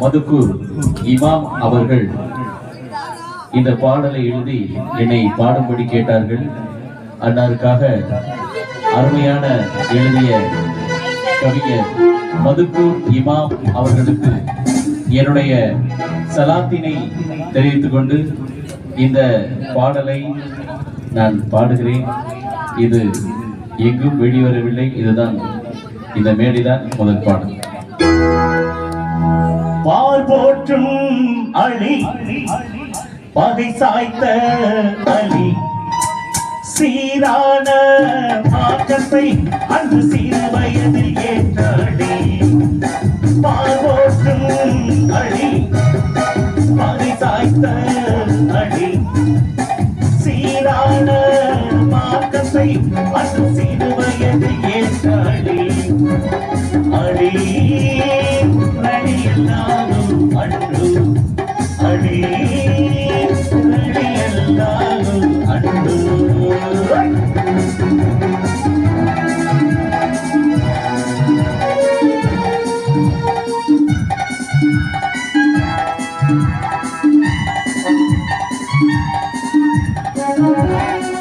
மதுக்கு இமாம் அவர்கள் இந்த பாடலை எழுதி என்னை பாடும்படி கேட்டார்கள். அன்னாருக்காக அருமையான எழுதிய கவிஞர் மதுக்கூர் இமாம் அவர்களுக்கு என்னுடைய சலாத்தினை தெரிவித்துக் கொண்டு இந்த பாடலை நான் பாடுகிறேன். இது எங்கும் வெளிவரவில்லை. இதுதான் இந்த மேடைதான் முதல் பாடல். போற்றும் அழி பகை சாய்த்த அழி சீரான மாற்றத்தை அன்று சிறு வயதில் ஏற்றாடி. அலி பால் போற்றும் அழி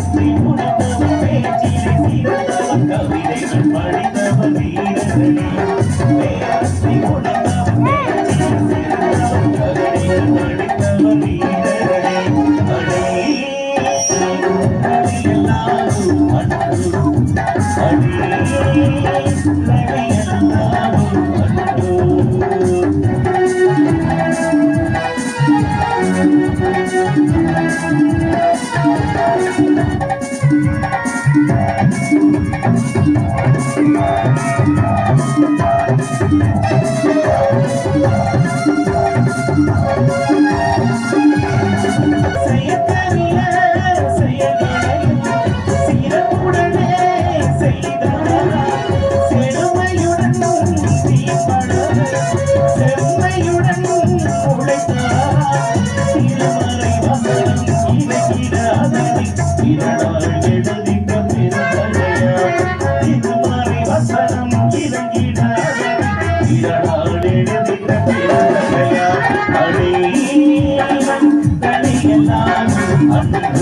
Yes, please.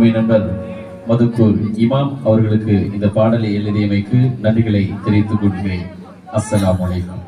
அருமை நண்பர் மதுக்கூர் இமாம் அவர்களுக்கு இந்த பாடலை எழுதியமைக்கு நன்றிகளை தெரிவித்துக் கொள்கிறேன். அஸ்லாம் வலைக்கம்